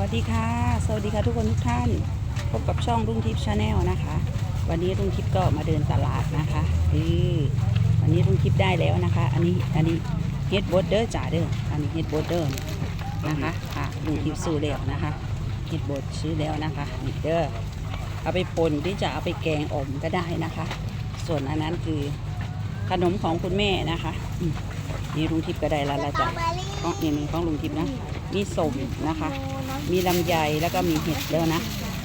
วัสดีค่ะ สวัสดีค่ะทุกคนทุกท่าน พบกับช่องรุ่งทิพย์ชาแนลนะคะ วันนี้รุ่งทิพย์ก็มาเดินตลาดนะคะคือวันนี้รุ่งทิพย์ได้แล้วนะคะ อันนี้อันนี้เฮดบดเดอร์จ่าเด้ออันนี้เฮดบดเดอร์นะคะค่ะรุ่งทิพย์ซื้อแล้วนะคะเฮดบดซื้อแล้วนะคะนี่เด้อเอาไปป่นหรือจะเอาไปแกงอ่อมก็ได้นะคะ ส่วนอันนั้นคือขนมของคุณแม่นะคะอืมนี่ลุงทิพย์ก็ได้แล้วละจ้ะของนี่นี่ของลุงทิพย์นะ มีสมนะคะ มีลำไยแล้วก็มีเห็ดแล้วนะ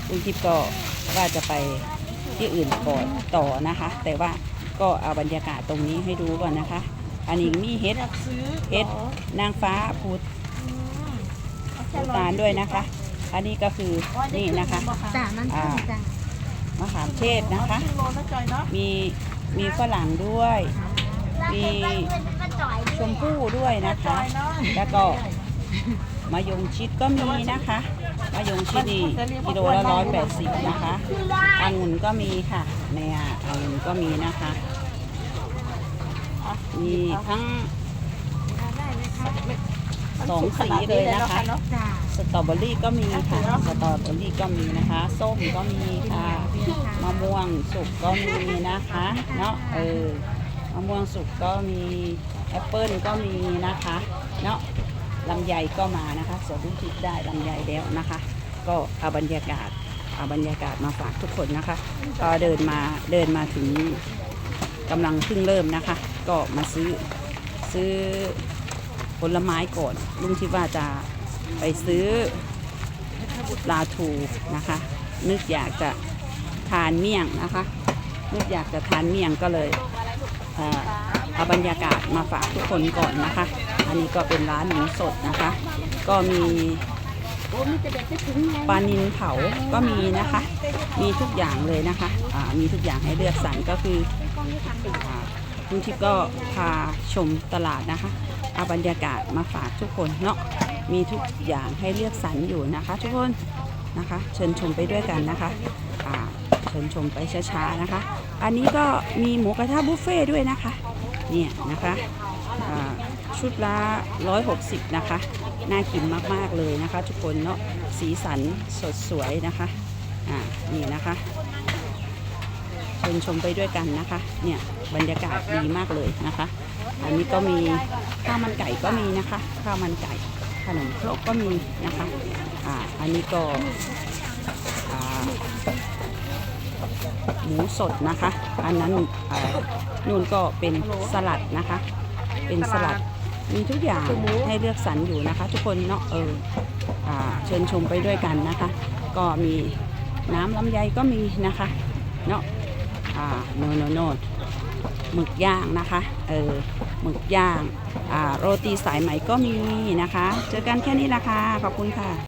ลุงทิพย์ก็ว่าจะไปที่อื่นก่อนต่อนะคะ แต่ว่าก็เอาบรรยากาศตรงนี้ให้ดูก่อนนะคะ อันนี้มีเห็ดอยากซื้อเห็ดนางฟ้าพูดพูตาลด้วยนะคะ อันนี้ก็คือนี่นะคะจ้านั่นคือจ้ามะขามเทศนะคะครึ่งโลนะจอยเนาะมีมีฝรั่งด้วยมีชมพู่ด้วยนะคะ แล้วก็ มะยงชิดก็มีนะคะมะยงชิดนี่กิโลละร้อยแปดสิบนะคะองุ่นก็มีค่ะเนี่ยองุ่นก็มีนะคะมีทั้งสองสีเลยนะคะสตรอเบอรี่ก็มีค่ะสตรอเบอรี่ก็มีนะคะ ส้มก็มีค่ะมะม่วงสุกก็มีนะคะเนาะเออมะม่วงสุกก็มีแอปเปิ้ลก็มีนะคะเนาะ ลำไยก็มานะคะสวนทุกทิศได้ลำไยแล้วนะคะ ก็เอาบรรยากาศเอาบรรยากาศมาฝากทุกคนนะคะก็เดินมาเดินมาถึงกำลังเพิ่งเริ่มนะคะ ก็มาซื้อซื้อผลไม้ก่อนลุงที่ว่าจะไปซื้อปลาทูนะคะ นึกอยากจะทานเมี่ยงนะคะ นึกอยากจะทานเมี่ยงก็เลย เอาบรรยากาศมาฝากทุกคนก่อนนะคะ อันนี้ก็เป็นร้านหมูสดนะคะ ก็มีปลานินเผาก็มีนะคะ มีทุกอย่างเลยนะคะอ่ามีทุกอย่างให้เลือกสรรก็คือคุณทิพย์ก็พาชมตลาดนะคะ เอาบรรยากาศมาฝากทุกคนเนาะ มีทุกอย่างให้เลือกสรรอยู่นะคะ ทุกคนนะคะ เชิญชมไปด้วยกันนะคะเชิญชมไปช้าๆนะคะ อันนี้ก็มีหมูกระทะบุฟเฟ่ด้วยนะคะ เนี่ยนะคะชุดละ160 นะคะ น่ากินมาก ๆ เลยนะคะ ทุกคนเนาะสีสันสดสวยนะคะอ่านี่นะคะชิญชมไปด้วยกันนะคะ เนี่ยบรรยากาศดีมากเลยนะคะ อันนี้ก็มีข้าวมันไก่ก็มีนะคะข้าวมันไก่ขนมครกก็มีนะคะอ่าอันนี้ก็ หมูสดนะคะ อันนั้นนู่นก็เป็นสลัดนะคะ เป็นสลัดมีทุกอย่างให้เลือกสรรอยู่นะคะ ทุกคนเนาะเออเชิญชมไปด้วยกันนะคะ ก็มีน้ำลำไยก็มีนะคะเนาะโนโนโนดหมึกย่างนะคะเออหมึกย่างโรตีสายไหมก็มีนะคะ เจอกันแค่นี้ละค่ะขอบคุณค่ะ